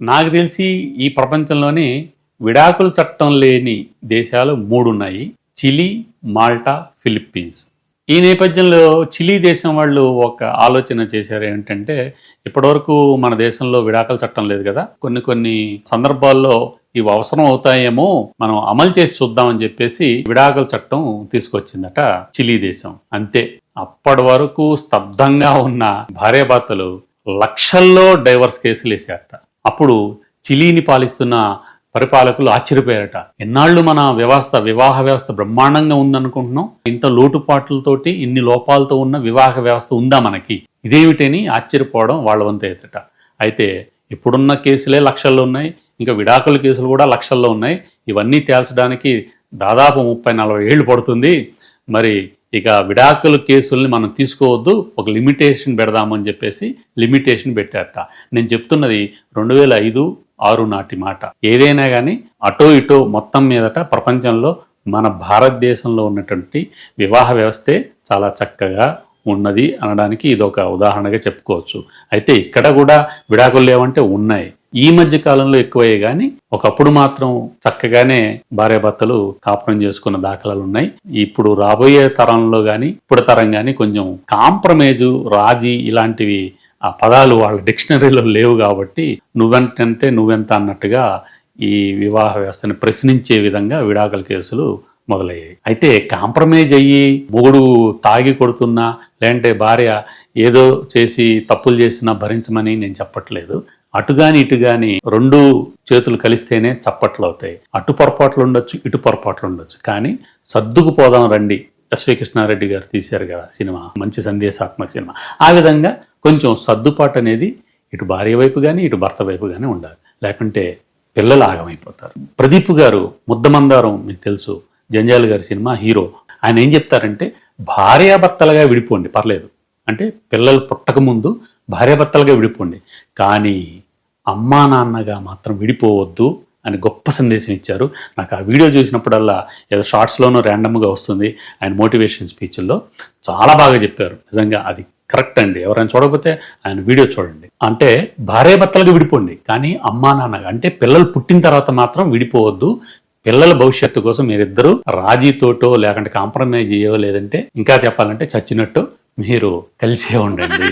నాకు తెలిసి ఈ ప్రపంచంలోనే విడాకుల చట్టం లేని దేశాలు మూడు ఉన్నాయి చిలీ మాల్టా ఫిలిప్పీన్స్. ఈ నేపథ్యంలో చిలీ దేశం వాళ్ళు ఒక ఆలోచన చేశారు ఏంటంటే ఇప్పటివరకు మన దేశంలో విడాకుల చట్టం లేదు కదా. కొన్ని కొన్ని సందర్భాల్లో ఇవి అవసరం అవుతాయేమో మనం అమలు చేసి చూద్దామని చెప్పేసి విడాకుల చట్టం తీసుకొచ్చిందట చిలీ దేశం. అంతే. అప్పటి వరకు స్తబ్దంగా ఉన్న భార్యాభర్తలు లక్షల్లో డైవర్స్ కేసులు వేసారట అప్పుడు చిలీని పాలిస్తున్న పరిపాలకులు ఆశ్చర్యపోయారట. ఎన్నాళ్ళు మన వ్యవస్థ వివాహ వ్యవస్థ బ్రహ్మాండంగా ఉందనుకుంటున్నాం? ఇంత లోటుపాట్లతోటి ఇన్ని లోపాలతో ఉన్న వివాహ వ్యవస్థ ఉందా మనకి? ఇదేమిటని ఆశ్చర్యపోవడం వాళ్ళ వంతేదట అయితే ఇప్పుడున్న కేసులే లక్షల్లో ఉన్నాయి. ఇంకా విడాకుల కేసులు కూడా లక్షల్లో ఉన్నాయి. ఇవన్నీ తేల్చడానికి దాదాపు ముప్పై నలభై ఏళ్ళు పడుతుంది. మరి ఇక విడాకుల కేసుల్ని మనం తీసుకోవద్దు ఒక లిమిటేషన్ పెడదామని చెప్పేసి లిమిటేషన్ పెట్టారట. నేను చెప్తున్నది రెండు వేల ఐదు ఆరు నాటి మాట. ఏదైనా కానీ అటో ఇటో మొత్తం మీదట ప్రపంచంలో మన భారతదేశంలో ఉన్నటువంటి వివాహ వ్యవస్థే చాలా చక్కగా ఉన్నది అనడానికి ఇది ఒక ఉదాహరణగా చెప్పుకోవచ్చు. అయితే ఇక్కడ కూడా విడాకులు లేవంటే ఉన్నాయి. ఈ మధ్య కాలంలో ఎక్కువయ్యే కానీ ఒకప్పుడు మాత్రం చక్కగానే భార్యాభర్తలు కాపురం చేసుకున్న దాఖలాలు ఉన్నాయి ఇప్పుడు రాబోయే తరంలో కానీ ఇప్పుడు తరం కానీ కొంచెం కాంప్రమైజు రాజీ ఇలాంటివి ఆ పదాలు వాళ్ళ డిక్షనరీలో లేవు కాబట్టి నువ్వెంతంతే నువ్వెంత అన్నట్టుగా ఈ వివాహ వ్యవస్థను ప్రశ్నించే విధంగా విడాకుల కేసులు మొదలయ్యాయి. అయితే కాంప్రమైజ్ అయ్యి మొగుడు తాగి కొడుతున్నా లేదంటే భార్య ఏదో చేసి తప్పులు చేసినా భరించమని నేను చెప్పట్లేదు. అటుగాని కానీ రెండు చేతులు కలిస్తేనే చప్పట్లు అవుతాయి. అటు పొరపాట్లు ఉండొచ్చు ఇటు పొరపాట్లు ఉండొచ్చు. కానీ సర్దుకుపోదాం రండి. ఎస్వి కృష్ణారెడ్డి గారు తీశారు కదా సినిమా. మంచి సందేశాత్మక సినిమా. ఆ విధంగా కొంచెం సర్దుపాటు అనేది ఇటు భార్య వైపు కానీ ఇటు భర్త వైపు కానీ ఉండాలి. లేకుంటే పిల్లలు ఆగమైపోతారు. ప్రదీప్ గారు ముద్దమందారం మీకు తెలుసు. జంజాల్ గారి సినిమా హీరో. ఆయన ఏం చెప్తారంటే భార్యాభర్తలుగా విడిపోండి పర్లేదు. అంటే పిల్లలు పుట్టకముందు భార్యాభర్తలుగా విడిపోండి. కానీ అమ్మా నాన్నగా మాత్రం విడిపోవద్దు అని గొప్ప సందేశం ఇచ్చారు. నాకు ఆ వీడియో చూసినప్పుడల్లా ఏదో షార్ట్స్లోనూ ర్యాండమ్గా వస్తుంది ఆయన మోటివేషన్ స్పీచ్ల్లో. చాలా బాగా చెప్పారు. నిజంగా అది కరెక్ట్ అండి. ఎవరైనా చూడకపోతే ఆయన వీడియో చూడండి. అంటే భార్యాభర్తలుగా విడిపోండి కానీ అమ్మా నాన్నగా అంటే పిల్లలు పుట్టిన తర్వాత మాత్రం విడిపోవద్దు పిల్లల భవిష్యత్తు కోసం మీరిద్దరూ రాజీతోటో లేకుంటే కాంప్రమైజ్ అయ్యో లేదంటే ఇంకా చెప్పాలంటే చచ్చినట్టు మీరు కలిసే ఉండండి.